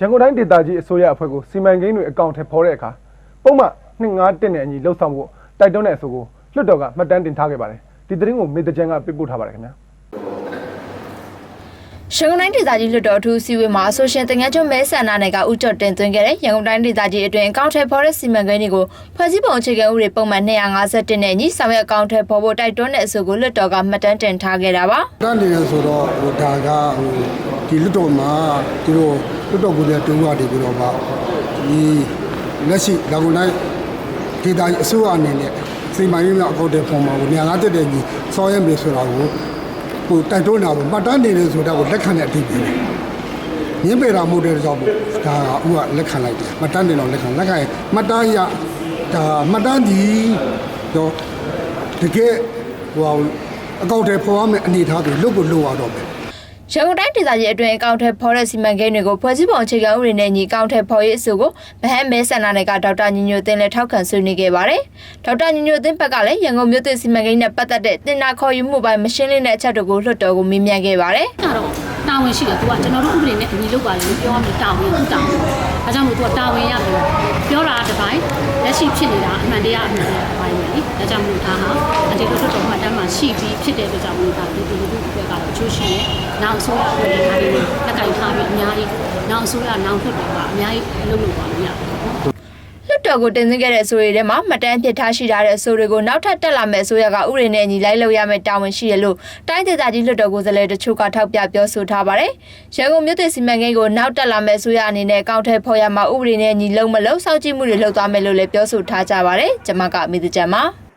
ရန်ကုန်တိုင်းဒေသကြီးအစိုးရအဖွဲ့ကိုစီမံကိန်းတွေအကောင့်ထဲပေါ်တဲ့အခါပုံမှန်251နဲ့အညီလှုပ်ဆောင်ဖို့တိုက်တွန်းတဲ့အဆိုကိုလွှတ်တော်ကမှတ်တမ်းတင်ထားခဲ့ပါတယ်ဒီသတင်းကိုမေတ္တချန်ကပြပို့ထားပါတယ်ခင်ဗျာ ရန်ကုန်တိုင်းဒေသကြီးလွှတ်တော်အထူးစီဝေးမှာအဆိုရှင်တင်ငန်းချုံမဲဆန္ဒနယ်ကဥကြတ်တင်သွင်းခဲ့တဲ့ရန်ကုန်တိုင်းဒေသကြီးအတွင်းအကောင့်ထဲပေါ်တဲ့စီမံကိန်းတွေကိုဖွဲ့စည်းပုံအခြေခံဥပဒေပုံမှန်251နဲ့ညီဆောင်ရွက်အကောင့်ထဲပေါ်ဖို့တိုက်တွန်းတဲ့အဆိုကိုလွှတ်တော်ကမှတ်တမ်းတင်ထားခဲ့တာပါတန်းနေရဆိုတော့ဟိုဒါကဟိုဒီလွတ်တော်မှာသူတို့လွတ်တော်ကိုယ်တိုင်တူရတယ်ပြီးတော့ပါဒီလက်ရှိလောင်တိုင်းဒေတာကြီးအစိုးရအနေနဲ့စိတ်မိုင်းရင်းအကောင့်တွေပုံမှာကိုညာငါတက်တဲ့ကြီးစောရဲမေဆိုတာကို ဟိုတိုက်တွန်းတာကိုမှတ်တမ်းနေတယ်ဆိုတာကိုလက်ခံတဲ့အတိတ်ပဲညင်းပေတာမဟုတ်တဲ့ကြောင့်ဒါကဥကလက်ခံလိုက်တယ်မှတ်တမ်းနေတော့လက်ခံလက်ခံရင်မှတ်တမ်းရဒါမှတ်တမ်းဒီတော့တကယ်ဟိုအကောင့်တွေပေါ်ရမယ့်အနေအထားတွေလုတ်ကိုလုတ်ရတော့မယ် ရန်ကုန်တိုင်းဒေသကြီးအတွင်းအကောင့်ထဲပေါ်တဲ့စီမံကိန်းတွေကိုဖွဲ့စည်းပုံအခြေခံဥပဒေနဲ့ညီအကောင့်ထဲပေါ်ရေးအဆိုကိုဗဟန်းမဲဆန္ဒနယ်ကဒေါက်တာညညိုသိန်းလည်းထောက်ခံဆွေးနွေးခဲ့ပါတယ်ဒေါက်တာညညိုသိန်းဘက်ကလည်းရန်ကုန်မြို့သစ်စီမံကိန်းနဲ့ပတ်သက်တဲ့တင်နာခေါ်ယူမှုပိုင်းမရှင်းလင်းတဲ့အချက်တွေကိုလွှတ်တော်ကိုမေးမြန်းခဲ့ပါတယ်ကတော့တာ ဝန်ရှိတယ်သူကကျွန်တော်တို့ဥပဒေနဲ့အညီလုပ်ပါလေလို့ပြောရမယ်တာဝန်သူတာဝန်အဲကြောင့်မို့သူကတာဝန်ရပြီပြောတာတစ်ပိုင်းလက်ရှိဖြစ်နေတာအမှန်တရားအမှန်တရားတစ်ပိုင်းပဲလေအဲကြောင့်မို့ဒါဟာအတေတို့တော်မှတ်တမ်းမှာရှိပြီးဖြစ်တဲ့အတွက်ကြောင့်မို့ဒါဒီဒီလူတွေကတော့အချိုးရှိနေနောက်အစိုးရအဖွဲ့တွေဒါတွေလက်ကင်ထားပြီးအများကြီးနောက်အစိုးရနောက်ထွက်တော့ကအများကြီးအလုပ်လုပ်ပါလို့ရတယ်လွှ တ်တော်ကိုတင်သွင်းခဲ့တဲ့အဆိုတွေထဲမှာမှတ်တမ်းဖြစ်ထားရှိထားတဲ့အဆိုတွေကိုနောက်ထပ်တက်လာမယ့်အစိုးရကဥပဒေနဲ့အညီလိုက်လုပ်ရမယ့်တာဝန်ရှိတယ်လို့တိုင်းဒေသကြီးလွှတ်တော်ကိုယ်စားလှယ်တချို့ကထောက်ပြပြောဆိုထားပါတယ်။ရန်ကုန်မြို့သစ်စီမံကိန်းကိုနောက်တက်လာမယ့်အစိုးရအနေနဲ့အကောင့်ထဲပေါ်ရမှာဥပဒေနဲ့အညီလုံးမလုံးစောင့်ကြည့်မှုတွေလုပ်သွားမယ်လို့လည်းပြောဆိုထားကြပါတယ်။ကျွန်မကမိသူချမ်းပါ။